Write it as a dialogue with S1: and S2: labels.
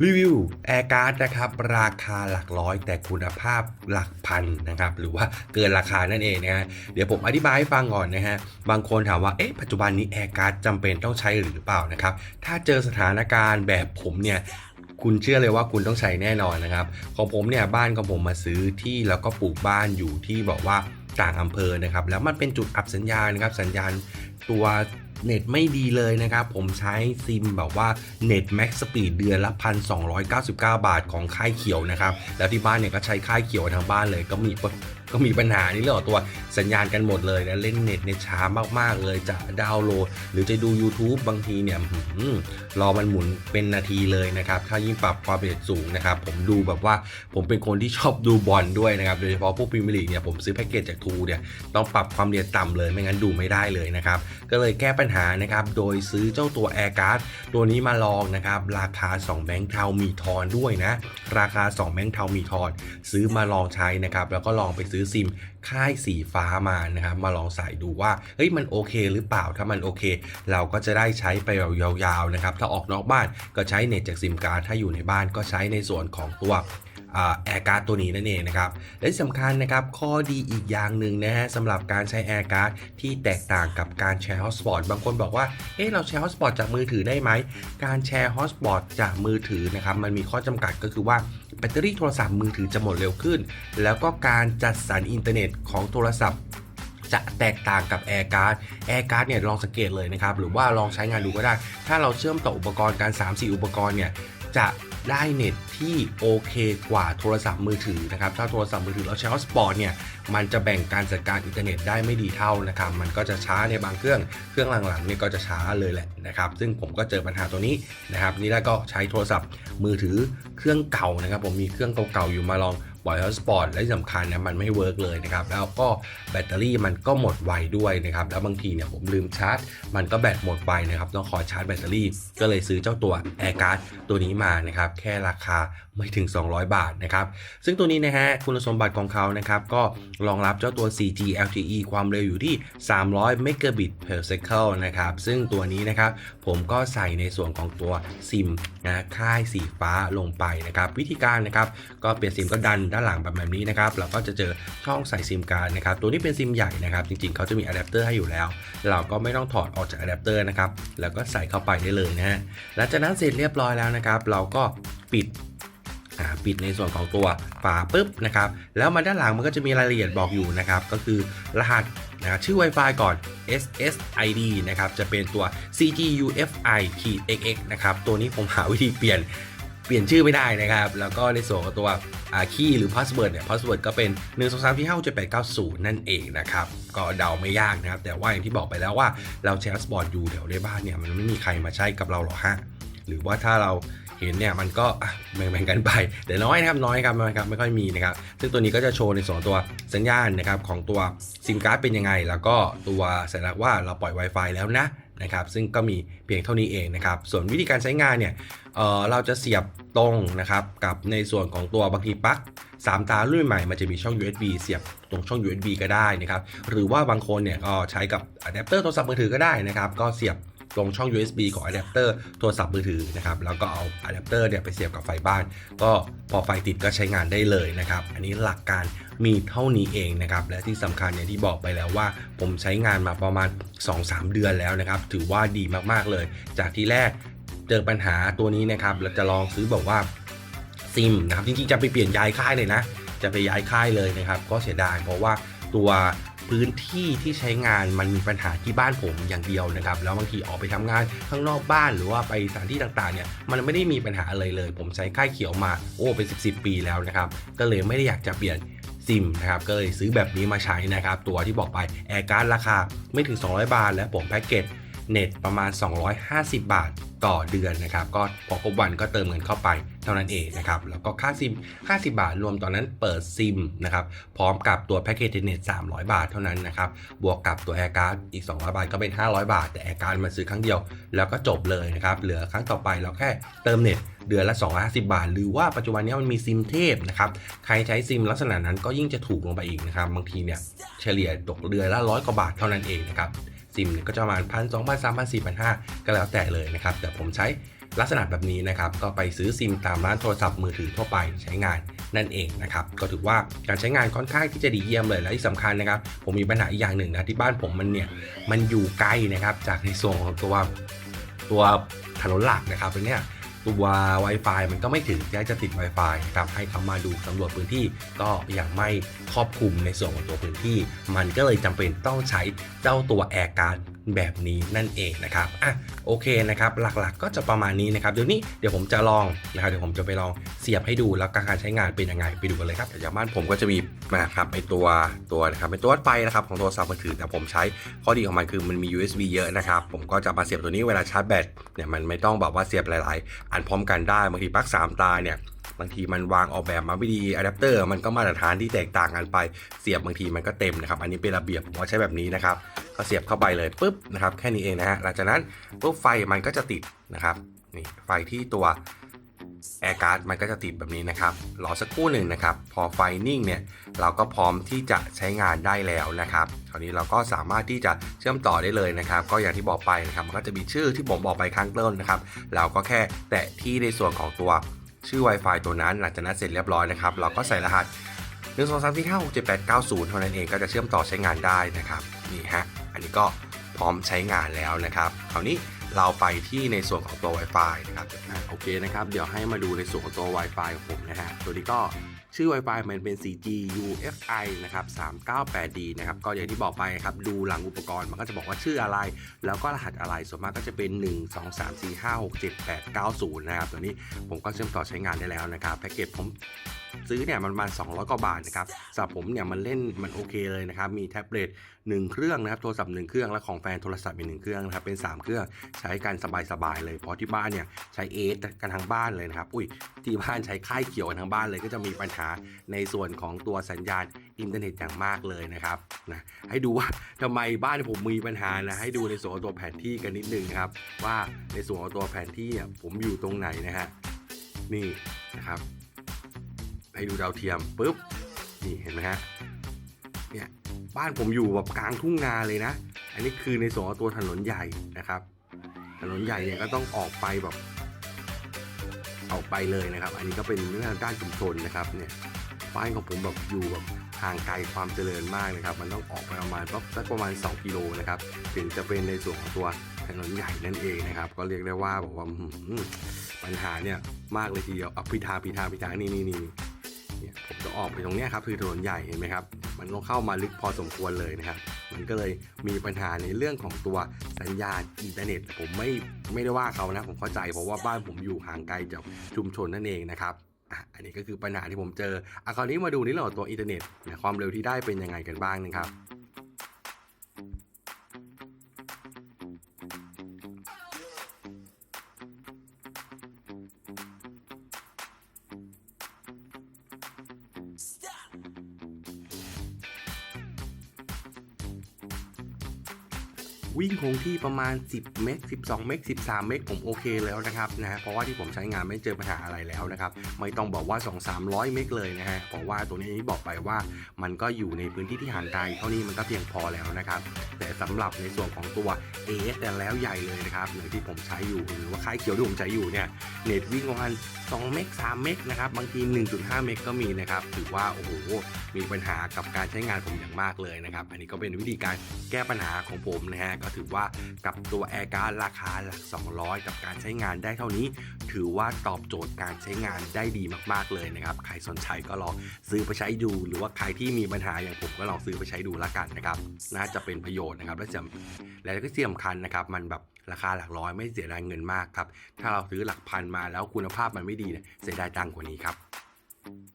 S1: รีวิวแอร์การ์ดนะครับราคาหลักร้อย แต่คุณภาพหลักพันนะครับหรือว่าเกินราคานั่นเองนะฮะเดี๋ยวผมอธิบายให้ฟังก่อนนะฮะบางคนถามว่าเอ๊ะปัจจุบันนี้แอร์การ์ดจำเป็นต้องใช้หรือเปล่านะครับถ้าเจอสถานการณ์แบบผมเนี่ยคุณเชื่อเลยว่าคุณต้องใช้แน่นอนนะครับของผมเนี่ยบ้านของผมมาซื้อที่แล้วก็ปลูกบ้านอยู่ที่บอกว่า ต่างอำเภอนะครับ แล้วมันเป็นจุดอับสัญญาณนะครับ สัญญาณตัวเน็ตไม่ดีเลยนะครับ ผมใช้ซิมแบบว่าเน็ตแม็กสปีดเดือนละ 1,299 บาทของค่ายเขียวนะครับ แล้วที่บ้านเนี่ยก็ใช้ค่ายเขียวทางบ้านเลยก็มีก็มีปัญหานี่เรื่องของตัวสัญญาณกันหมดเลยนะเล่นเน็ตเนี่ยช้ามากๆเลยจะดาวน์โหลด หรือจะดู YouTube บางทีเนี่ยหืมรอมันหมุนเป็นนาทีเลยนะครับ ถ้ายิ่งปรับความละเอียดสูงนะครับ ผมดูแบบว่าผมเป็นคนที่ชอบดูบอลด้วยนะครับ โดยเฉพาะพวกพรีเมียร์ลีกเนี่ยผมซื้อแพ็กเกจจากทูเนี่ยต้องปรับความละเอียดต่ำเลยไม่งั้นดูไม่ได้เลยนะครับ ก็เลยแก้ปัญหานะครับโดยซื้อเจ้าตัว Air Card ตัวนี้มาลองนะครับราคา 2 แบงค์เทามีทอนด้วยนะ ราคา 2 แบงค์เทามีทอนซื้อมาลองใช้นะครับแล้วก็ลองไปซื้อซิมค่ายสีฟ้ามานะครับมาลองใส่ดูว่าเฮ้ยมันโอเคหรือเปล่าถ้ามันโอเค เราก็จะได้ใช้ไปยาวๆนะครับถ้าออกนอกบ้านก็ใช้เน็ตจากซิมการ์ดถ้าอยู่ในบ้านก็ใช้ในส่วนของตัว แอร์การ์ดตัวนี้นั่นเองนะครับและที่สำคัญนะครับข้อดีอีกอย่างหนึ่งนะฮะสำหรับการใช้แอร์การ์ดที่แตกต่างกับการแชร์ฮอสปอตบางคนบอกว่าเอ๊ะเราแชร์ฮอสปอตจากมือถือได้ไหม การแชร์ฮอสปอตจากมือถือนะครับมันมีข้อจำกัดก็คือว่าแบตเตอรี่โทรศัพท์มือถือจะหมดเร็วขึ้น แล้วก็การจัดสรรอินเทอร์เน็ตของโทรศัพท์จะแตกต่างกับ Air Card Air Card เนี่ยลองสังเกตเลยนะครับ หรือว่าลองใช้งานดูก็ได้ ถ้าเราเชื่อมต่ออุปกรณ์การ 3-4 อุปกรณ์เนี่ย จะ ได้เน็ตที่โอเคกว่าโทรศัพท์มือถือนะครับถ้าโทรศัพท์มือถือเราใช้ก็สปอร์ตเนี่ยมันจะแบ่งการจัดการอินเทอร์เน็ตได้ไม่ดีเท่านะครับมันก็จะช้าในบางเครื่องเครื่องหลังๆเนี่ยก็จะช้าเลยแหละนะครับซึ่งผมก็เจอปัญหาตัวนี้นะครับนี่แล้วก็ใช้โทรศัพท์มือถือเครื่องเก่านะครับ ผมมีเครื่องเก่าๆอยู่มาลอง ปล่อยฮอตสปอตและที่สำคัญเนี่ยมันไม่เวิร์กเลยนะครับแล้วก็แบตเตอรี่มันก็หมดไวด้วยนะครับแล้วบางทีเนี่ยผมลืมชาร์จ มันก็แบตหมดไปนะครับต้องคอยชาร์จแบตเตอรี่ ก็เลยซื้อเจ้าตัว Air Card ตัวนี้มานะครับแค่ราคาไม่ถึง 200 บาทนะครับซึ่งตัวนี้นะฮะคุณสมบัติของเขานะครับก็รองรับเจ้าตัว 4G LTE ความเร็วอยู่ที่ 300 megabit per second นะครับซึ่งตัวนี้นะครับผมก็ใส่ในส่วนของตัวซิมนะค่ายสีฟ้าลงไปนะครับวิธีการนะครับก็เปลี่ยนซิมก็ดันด้านหลังแบบนี้นะครับเราก็จะเจอช่องใส่ซิมการ์ดนะครับตัวนี้เป็นซิมใหญ่นะครับจริงๆเขาจะมีอะแดปเตอร์ให้อยู่แล้ว เราก็ไม่ต้องถอดออกจากอะแดปเตอร์นะครับแล้วก็ใส่เข้าไปได้เลยนะฮะหลังจากนั้นเสร็จเรียบร้อยแล้วนะครับ เราก็ปิดปิดในส่วนของตัวฝาปุ๊บนะครับแล้วมาด้านหลังมันก็จะมีรายละเอียดบอกอยู่นะครับก็คือรหัสนะครับชื่อ Wi-Fi ก่อน SSID นะครับจะเป็นตัว CGUFI-XX นะครับตัวนี้ผมหาวิธีเปลี่ยน เปลี่ยนชื่อไม่ได้นะครับ แล้วก็ในส่วนของตัวอาคีย์หรือพาสเวิร์ดเนี่ยพาสเวิร์ดก็เป็น 1 2 3 4 5 6 7 8 9 0 นั่นเองนะครับ ก็เดาไม่ยากนะครับ แต่ว่าอย่างที่บอกไปแล้วว่าเราแชร์สปอร์ตอยู่เดี๋ยวในบ้านเนี่ยมันไม่มีใครมาใช้กับเราหรอกฮะหรือว่าถ้าเราเห็นเนี่ยมันก็แบ่งๆกันไปแต่น้อยนะครับน้อยครับน้อยครับไม่ค่อยมีนะครับซึ่งตัวนี้ก็จะโชว์ในส่วนตัวสัญญาณนะครับของตัวซิมการ์ดเป็นยังไง แล้วก็ตัวสัญลักษณ์ว่าเราปล่อย Wi-Fi แล้วนะ นะครับซึ่งก็มีเพียงเท่านี้เองนะครับส่วนวิธีการใช้งานเนี่ยเเราจะเสียบตรงนะครับกับในส่วนของตัวบางทีปลั๊กสามตารุ่นใหม่มันจะมีช่อง USB เสียบตรงช่อง USB ก็ได้นะครับหรือว่าบางคนเนี่ยก็ใช้กับอะแดปเตอร์โทรศัพท์มือถือก็ได้นะครับก็เสียบ ตรงช่อง USB ของอะแดปเตอร์โทรศัพท์มือถือนะครับ แล้วก็เอาอะแดปเตอร์เนี่ยไปเสียบกับไฟบ้าน ก็พอไฟติดก็ใช้งานได้เลยนะครับ อันนี้หลักการมีเท่านี้เองนะครับ และที่สำคัญอย่างที่บอกไปแล้วว่า ผมใช้งานมาประมาณ 2-3 เดือนแล้วนะครับ ถือว่าดีมากๆเลย จากที่แรกเจอปัญหาตัวนี้นะครับ เราจะลองซื้อบอกว่าซิมนะครับ จริงๆจะไปเปลี่ยนย้ายค่ายเลยนะ จะไปย้ายค่ายเลยนะครับ ก็เสียดายเพราะว่าตัว พื้นที่ที่ใช้งานมันมีปัญหาที่บ้านผมอย่างเดียวนะครับ แล้วบางทีออกไปทำงานข้างนอกบ้านหรือว่าไปสถานที่ต่างๆเนี่ยมันไม่ได้มีปัญหาอะไรเลย ผมใช้ค่ายเขียวมาโอ้เป็น 10 10ปีแล้วนะครับ ก็เลยไม่ได้อยากจะเปลี่ยนซิมนะครับก็เลยซื้อแบบนี้มาใช้นะครับ ตัวที่บอกไปแอร์การ์ดราคาไม่ถึง 200 บาท และผมแพ็กเกจ เน็ตประมาณ 250 บาทต่อเดือนนะครับ ก็พอครบวันก็เติมเงินเข้าไปเท่านั้นเองนะครับ แล้วก็ค่าซิม50 บาทรวมตอนนั้นเปิดซิมนะครับ พร้อมกับตัวแพ็กเกจเน็ต300 บาทเท่านั้นนะครับ บวกกับตัวแอร์การ์ดอีก 200 บาทก็เป็น 500 บาท แต่แอร์การ์ดมาซื้อครั้งเดียว แล้วก็จบเลยนะครับ เหลือครั้งต่อไปเราแค่เติมเน็ตเดือนละ 250 บาท หรือว่าปัจจุบันนี้มันมีซิมเทพนะครับ ใครใช้ซิมลักษณะนั้นก็ยิ่งจะถูกลงไปอีกนะครับ บางทีเนี่ยเฉลี่ยตกเดือนละร้อยกว่าบาทเท่านั้นเองนะครับ ซิมก็จะประมาณพันสองพันสามพันสี่พันห้าก็แล้วแต่เลยนะครับแต่ผมใช้ลักษณะแบบนี้นะครับก็ไปซื้อซิมตามร้านโทรศัพท์มือถือทั่วไปใช้งานนั่นเองนะครับก็ถือว่าการใช้งานค่อนข้างที่จะดีเยี่ยมเลยและที่สำคัญนะครับ ผมมีปัญหาอีกอย่างหนึ่งนะที่บ้านผมมันเนี่ยมันอยู่ไกลนะครับจากในส่วนของตัวตัวถนนหลักนะครับเนี่ย ตัว Wi-Fi มันก็ไม่ถึงที่จะติด Wi-Fi นะครับให้เขามาดูสำรวจพื้นที่ก็ยังไม่ครอบคลุมในส่วนของตัวพื้นที่ มันก็เลยจำเป็นต้องใช้เจ้าตัวแอร์การ์แบบนี้นั่นเองนะครับอะโอเคนะครับหลักๆก็จะประมาณนี้นะครับเดี๋ยวนี้เดี๋ยวผมจะลองนะครับเดี๋ยวผมจะไปลองเสียบให้ดูแล้วการใช้งานเป็นยังไงไปดูกันเลยครับอย่างบ้านผมก็จะมีนะครับไอตัวตัวนะครับเป็นตัววัดไฟนะครับของโทรศัพท์มือถือแต่ผมใช้ข้อดีของมันคือมันมี USB เยอะนะครับผมก็จะมาเสียบตัวนี้เวลาชาร์จแบตเนี่ยมันไม่ต้องแบบว่าเสียบหลาย ๆ อันพร้อมกันได้บางทีปลั๊ก3ตาเนี่ย บางทีมันวางออกแบบมาไม่ดีอะแดปเตอร์มันก็มาตรฐานที่แตกต่างกันไป เสียบบางทีมันก็เต็มนะครับ อันนี้เป็นระเบียบผมว่าใช้แบบนี้นะครับ ก็เสียบเข้าไปเลยปุ๊บนะครับแค่นี้เองนะฮะหลังจากนั้นปุ๊บไฟมันก็จะติดนะครับนี่ไฟที่ตัวแอร์การ์ดมันก็จะติดแบบนี้นะครับรอสักครู่หนึ่งนะครับ พอไฟนิ่งเนี่ยเราก็พร้อมที่จะใช้งานได้แล้วนะครับคราวนี้เราก็สามารถที่จะเชื่อมต่อได้เลยนะครับ ก็อย่างที่บอกไปนะครับมันก็จะมีชื่อที่ผมบอกไปข้างต้นนะครับ เราก็แค่แตะที่ในส่วนของตัว ชื่อ Wi-Fi ตัวนั้นหลังจากนั้นเสร็จเรียบร้อยนะครับ เราก็ใส่รหัส 1 2 3 4 5 6 7 8 9 0 เท่านั้นเองก็จะเชื่อมต่อใช้งานได้นะครับนี่ฮะอันนี้ก็พร้อมใช้งานแล้วนะครับคราวนี้เราไปที่ในส่วนของตัว Wi-Fi นะครับอะโอเคนะครับ เดี๋ยวให้มาดูในส่วนของตัว Wi-Fi ของผมนะฮะตัวนี้ก็ ชื่อ Wi-Fi มันเป็น 4G UFI นะครับ 398D นะครับ ก็อย่างที่บอกไปครับ ดูหลังอุปกรณ์มันก็จะบอกว่าชื่ออะไร แล้วก็รหัสอะไร ส่วนมากก็จะเป็น 1 2 3 4 5 6 7 8 9 0 นะครับ ตัวนี้ผมก็เชื่อมต่อใช้งานได้แล้วนะครับ แพ็กเกจผม ซื้อเนี่ยมันประมาณ200กว่าบาทนะครับสำหรับผมเนี่ยมันเล่นมันโอเคเลยนะครับมีแท็บเล็ต1เครื่องนะครับโทรศัพท์1เครื่องและของแฟนโทรศัพท์อีกหนึ่งเครื่องนะครับเป็น 3 เครื่องใช้กันสบายๆเลยเพราะที่บ้านเนี่ยใช้เอสกันทั้งบ้านเลยนะครับอุ้ยที่บ้านใช้ค่ายเขียวกันทั้งบ้านเลยก็จะมีปัญหาในส่วนของตัวสัญญาณอินเทอร์เน็ตอย่างมากเลยนะครับนะให้ดูว่าทำไมบ้านผมมีปัญหานะให้ดูในส่วนของตัวแผนที่กันนิดนึงครับว่าในส่วนของตัวแผนที่เนี่ยผมอยู่ตรงไหนนะฮะนี่นะครับ ให้ดูดาวเทียมปุ๊บนี่เห็นไหมฮะเนี่ยบ้านผมอยู่แบบกลางทุ่งนาเลยนะ อันนี้คือในส่วนของตัวถนนใหญ่นะครับ ถนนใหญ่เนี่ยก็ต้องออกไปแบบออกไปเลยนะครับ อันนี้ก็เป็นเรื่องด้านชุมชนนะครับเนี่ยบ้านของผมแบบอยู่แบบห่างไกลความเจริญมากนะครับ มันต้องออกไปประมาณสักประมาณ 2 กิโลนะครับ ถึงจะเป็นในส่วนของตัวถนนใหญ่นั่นเองนะครับ ก็เรียกได้ว่าบอกว่าปัญหาเนี่ยมากเลยทีเดียวอาพิธาพิธาพิธานี่นี่นี่นี่ ผมจะออกไปตรงนี้ครับคือถนนใหญ่เห็นไหมครับ มันต้องเข้ามาลึกพอสมควรเลยนะครับ มันก็เลยมีปัญหาในเรื่องของตัวสัญญาณอินเทอร์เน็ต ผมไม่ไม่ได้ว่าเขานะ ผมเข้าใจเพราะว่าบ้านผมอยู่ห่างไกลจากชุมชนนั่นเองนะครับอันนี้ก็คือปัญหาที่ผมเจออะคราวนี้มาดูในเรื่องของตัวอินเทอร์เน็ตความเร็วที่ได้เป็นยังไงกันบ้างนะครับ วิ่งคงที่ประมาณ 10 เมก 12 เมก 13 เมกผมโอเคแล้วนะครับนะเพราะว่าที่ผมใช้งานไม่เจอปัญหาอะไรแล้วนะครับ ไม่ต้องบอกว่า 2 300 เมกเลยนะฮะเพราะว่าตัวนี้บอกไปว่ามันก็อยู่ในพื้นที่ที่ห่างไกลเท่านี้มันก็เพียงพอแล้วนะครับ แต่สำหรับในส่วนของตัว AS แต่แล้วใหญ่เลยนะครับหรือที่ผมใช้อยู่หรือว่าค่ายเขียวที่ผมใช้อยู่เนี่ย เน็ตวิ่งประมาณ2เมก3เมกนะครับ บางที 1.5 เมกก็มีนะครับ ถือว่า โอ้โห มีปัญหากับการใช้งานผมอย่างมากเลยนะครับ อันนี้ก็เป็นวิธีการแก้ปัญหาของผมนะฮะ ก็ถือว่ากับตัวแอร์การ์ดราคาหลัก 200 กับการใช้งานได้เท่านี้ ถือว่าตอบโจทย์การใช้งานได้ดีมากๆเลยนะครับ ใครสนใจก็ลองซื้อไปใช้ดู หรือว่าใครที่มีปัญหาอย่างผมก็ลองซื้อไปใช้ดูละกันนะครับ น่าจะเป็นประโยชน์นะครับ และจำและก็ที่สำคัญนะครับ มันแบบ ราคาหลักร้อยไม่เสียดายเงินมากครับ ถ้าเราซื้อหลักพันมาแล้วคุณภาพมันไม่ดีเนี่ยเสียดายตังกว่านี้ครับ